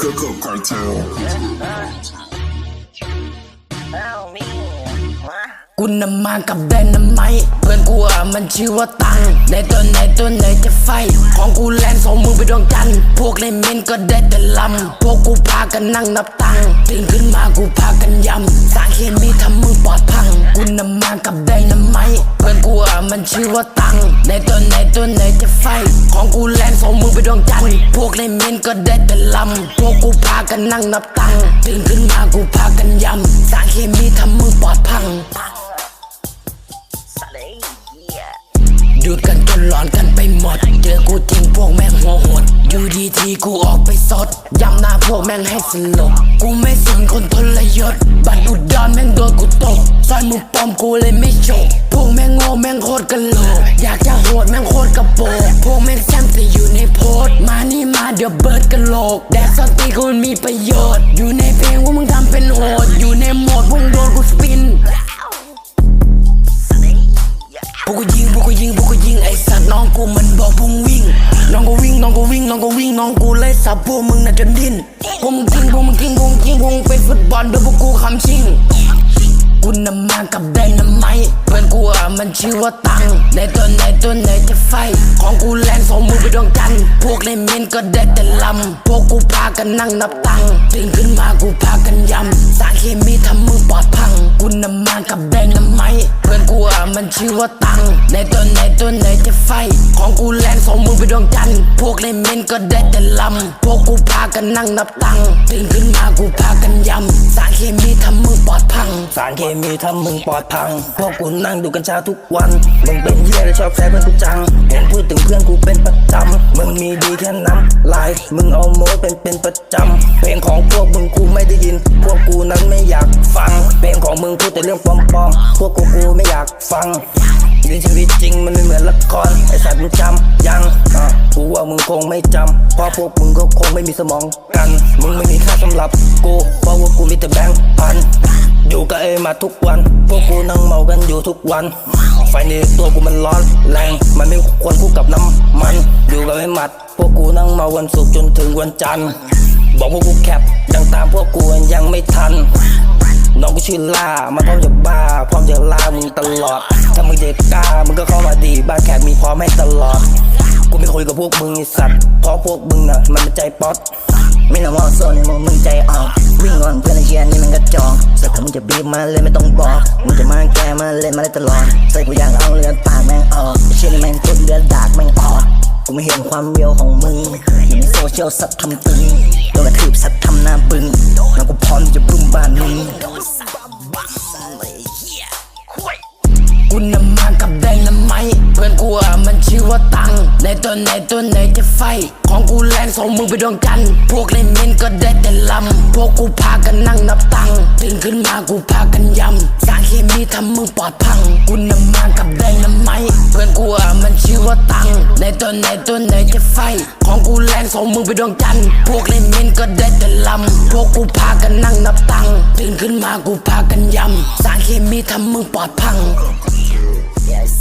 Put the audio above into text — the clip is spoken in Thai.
Coco Cartel. กูนำมากับแดนน้ำไม้เพื่อนกูอะมันชื่อว่าตังในตัวไหนตัวไหนจะไฟ ของกูแลนสองมือไปดวงจันทร์พวกในเมนก็ได้แต่ลำพวกกูพากันนั่งนับตังตื่นขึ้นมากูพากันยำสารเคมีทำมึงปลอดพัง กูนำมากับแดนน้ำไม้เพื่อนกูอะมันชื่อว่าตังในตัวไหน ของกูแลนสองมือไปดวงจันทร์พวกในเมนก็ได้แต่ลำพวกกูพากันนั่งนับตังค์ตื่นขึ้นมากูพากันยำสารเคมีทำมึงปลอดพัง หมดเจอกูทิ้งพวกแม่งหัวโหดอยู่ดีทีกูออกไปสดย้ำหน้าพวกแม่งให้สลบกูไม่สนคนทรยศบัตรอุดรแม่งโดนกูตกซอยมือปลอมกูเลยไม่โฉกพวกแม่งโง่แม่งโคตรกะโหลกอยากจะโหดแม่งโคตรกระโปงพวกแม่งแซมแต่อยู่ในโพสมานี่มาเดี๋ยวเบิร์ดกะโหลกแดกสตีกูมันมีประโยชน์ อยู่ในเพลงพวกมึงทำเป็น น้องกูมันบอกพวกมึงวิ่ง น้องก็วิ่งน้องก็วิ่งน้องก็วิ่งน้องกูเลยสับพวกมึงน่ะจนดิ้นพวกมึงทิ้งพวกมึงทิ้งพวกมึงทิ้งพวกมึงเป็นฟุตบอลโดยพวกกูคำชิงกูนำมากับไดนาไมต์เพื่อนกูอะมันชื่อว่าตังในตัวไหนตัวไหนจะไฟ ของกูแลนสองมือไปดวงจัน พวกในเมนก็ได้แต่ลำ พวกกูพากันนั่งนับตังตื่นขึ้นมากูพากันยำสารเคมีทำมึงปลอดพังกูนำมากับไดงนาไมต์เพื่อนกูอะมันชื่อว่าตัง ในตัวไหนตัวไหนจะไฟ ของกูแลนสองมือไปดวงจันทร์พวกในเมนก็ได้แต่ลำพวกกูพากันนั่งนับตังตื่นขึ้นมากูพากันยำสารเคมีทำมึงปลอดพัง สารเคมีทำมึงปลอดพังพวกกูนั่งดูกัญชาทุกวันมึงเป็นเหี้ยและชอบแซะเพื่อนกูจังเห็นพูดถึงเพื่อนกูเป็นประจำมึงมีดีแค่น้ำลายมึงเอาโม้เป็นเป็นประจำเพลงของพวกมึงกูไม่ได้ยินพวกกูนั้นไม่อยากฟังเพลงของมึงพูดแต่เรื่องปลอมๆ พวกกูกูไม่อยากฟังในชีวิตจริงมันไม่เหมือนละคร ไอสัตว์มึงจำยังอะกูว่ามึงคงไม่จำเพราะพวกมึงก็คงไม่มีสมองกัน มึงไม่มีค่าสำหรับกูเพราะว่ากูมีแต่แบงค์พันอยู่กับเอมาทุกวัน พวกกูนั่งเมากันอยู่ทุกวัน ไฟในตัวกูมันร้อนแรง มันไม่ควรคู่กับน้ำมัน อยู่กับไอ้หมัด พวกกูนั่งเมาวันศุกร์จนถึงวันจันทร์ บอกพวกกูแคปยังตามพวกกูยังไม่ทัน น้องกูชื่อล่ามันพร้อมจะบ้า พร้อมจะล่ามึงตลอด ถ้ามึงเด็กกล้ามึงก็เข้ามาดี บ้านแขกมีพร้อมให้ตลอด กูไม่คุยกับพวกมึงไอสัตว์เพราะพวกมึงน่ะมันเป็นใจป๊อตไม่ต้องมองโซนในมึงมึงใจออกวิ่งก่อนเพื่อนเชียนี่มันกระจอกสักคำมึงจะบีบมาเลยไม่ต้องบอกมึงจะมาแกมาเล่นมาได้ตลอดใส่กูอยากเอาเลือดปากแม่งออกเชียนี่แม่งตุนเลือดดากแม่งออกูไม่เห็นความเรียวของมึงอยู่ในโซเชียลสัตว์ทำตึงโดนกระทืบสัตว์ทำหน้าบึ้งแล้วกูพร้อมจะบุ้มบ้านมึง ตัวไหนตัวไหนจะไฟ ของกูแลนสองมือไปดวงจันทร์พวกในเมนก็ได้แต่ลำ พวกกูพากันนั่งนับตังค์ตื่นขึ้นมากูพากันยำ สารเคมีทำมึงปลอดพัง กูนำมากับไดนาไมต์เพื่อนกูอะมันชื่อว่าตัง ในตัวไหนตัวไหนจะไฟ ของกูแลนสองมือไปดวงจันทร์พวกในเมนก็ได้แต่ลำ พวกกูพากันนั่งนับตังค์ตื่นขึ้นมากูพากันยำ สารเคมีทำมึงปลอดพัง Yes